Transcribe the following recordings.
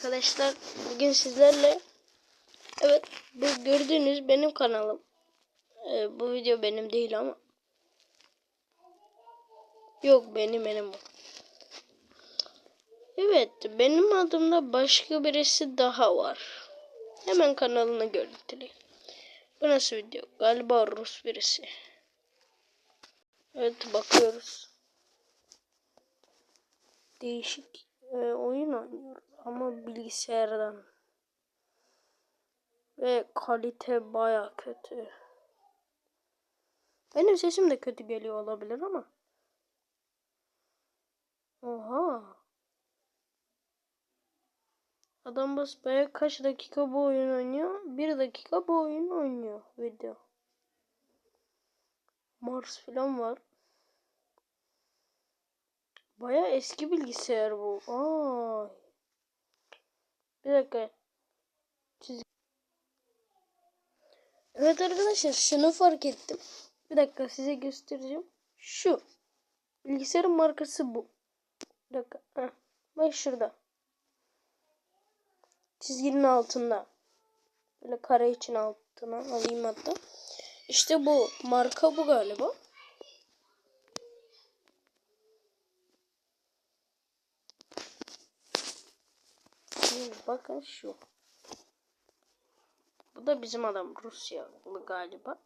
Arkadaşlar bugün sizlerle evet bu gördüğünüz benim kanalım. Ee, bu video benim değil ama yok benim benim bu. Evet benim adımda başka birisi daha var. Hemen kanalını görüntüleyeyim. Bu nasıl video? Galiba Rus birisi. Evet bakıyoruz. Değişik e, oyun oynuyor ama bilgisayardan. Ve kalite baya kötü. Benim sesim de kötü geliyor olabilir ama. Oha. Adam basbaya kaç dakika bu oyun oynuyor? Bir dakika bu oyun oynuyor video. Mars falan var. Baya eski bilgisayar bu. Ay. Bir dakika. Çiz evet arkadaşlar şunu fark ettim. Bir dakika size göstereceğim. Şu. Bilgisayarın markası bu. Bir dakika. Heh. Bak şurada. Çizginin altında. Böyle kare için altına alayım hatta. İşte bu. Marka bu galiba. Bakın şu. Bu da bizim adam Rusyalı galiba.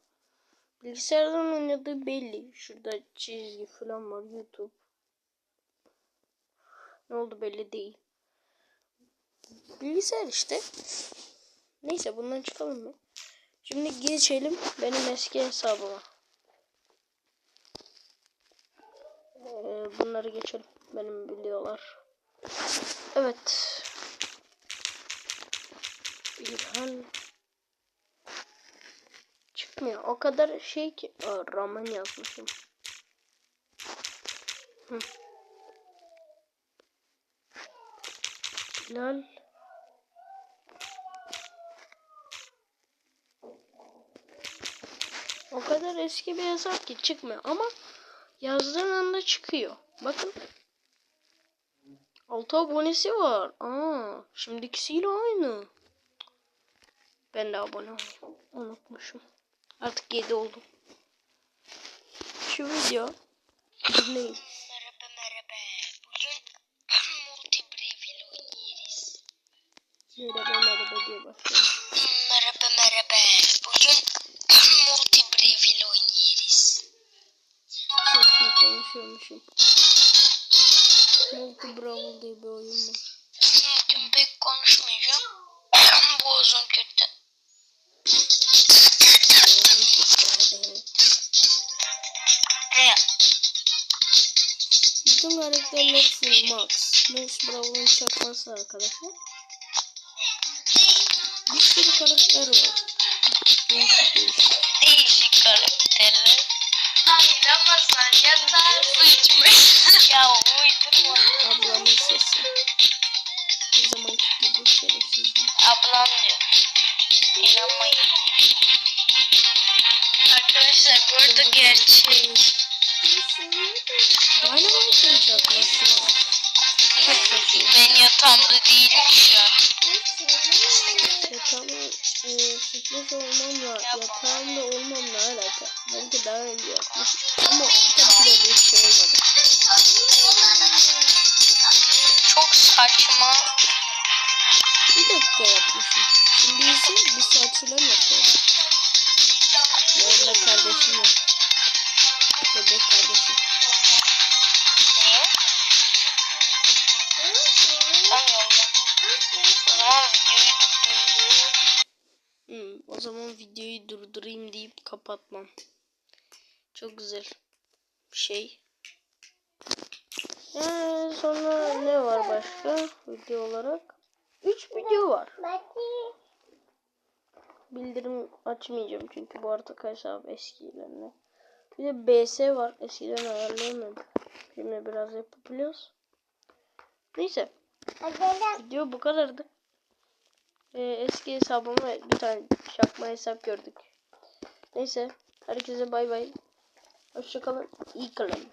Bilgisayardan oynadığı belli. Şurada çizgi falan var YouTube. Ne oldu belli değil. Bilgisayar işte. Neyse bundan çıkalım mı? Şimdi geçelim benim eski hesabıma. Ee, bunları geçelim. Benim videolar. Evet. İlhan çıkmıyor. O kadar şey ki Aa, Raman yazmışım. Hı. O kadar eski bir hesap ki çıkmıyor ama yazdığın anda çıkıyor. Bakın. 6 abonesi var. Aa, şimdikisiyle aynı. Ben de abone olayım. Unutmuşum. Artık 7 oldum. Şu video dinleyin. Merhaba merhaba. Bugün multi breville oynayacağız. Merhaba merhaba diye başlayalım. Merhaba merhaba. Bugün multi breville oynayacağız. Saçma konuşuyormuşum. Multi Brawl diye bir oyun var. Bugün pek konuşmayacağım. Uzun kötü. Bütün karakterler full max. Max Brawl'ın çakması arkadaşlar. Bir sürü karakter var. Değişik değişik. Değişik karakterler. Hayır ama sen yatağa su içmiş. ya uydurma. Ablamın sesi. Her zamanki gibi şerefsizlik. Ablam diyor. İnanmayın. Arkadaşlar burada gerçek. Var. Kaç saçma. Ben yatağımda değilim şu an. Yatağıma e, sürpriz olmamla yatağımda olmamla alaka. Belki daha önce yapmışım. Ama tabii de bir şey olmadı. Çok saçma. Bir dakika yapmışım. Şimdi ise bir saat falan yapıyorum. Yanımda kardeşim yok. Bebek kardeşim. Hmm, o zaman videoyu durdurayım deyip kapatmam. Çok güzel şey. Ee, sonra ne var başka video olarak? 3 video var. Bildirim açmayacağım çünkü bu artık hesap eskilerine. Bir de BS var. Eskiden ayarlayamadık. Şimdi biraz yapabiliyoruz. Neyse. Video bu kadardı. Ee, eski hesabıma bir tane çakma hesap gördük. Neyse. Herkese bay bay. Hoşçakalın. İyi kalın.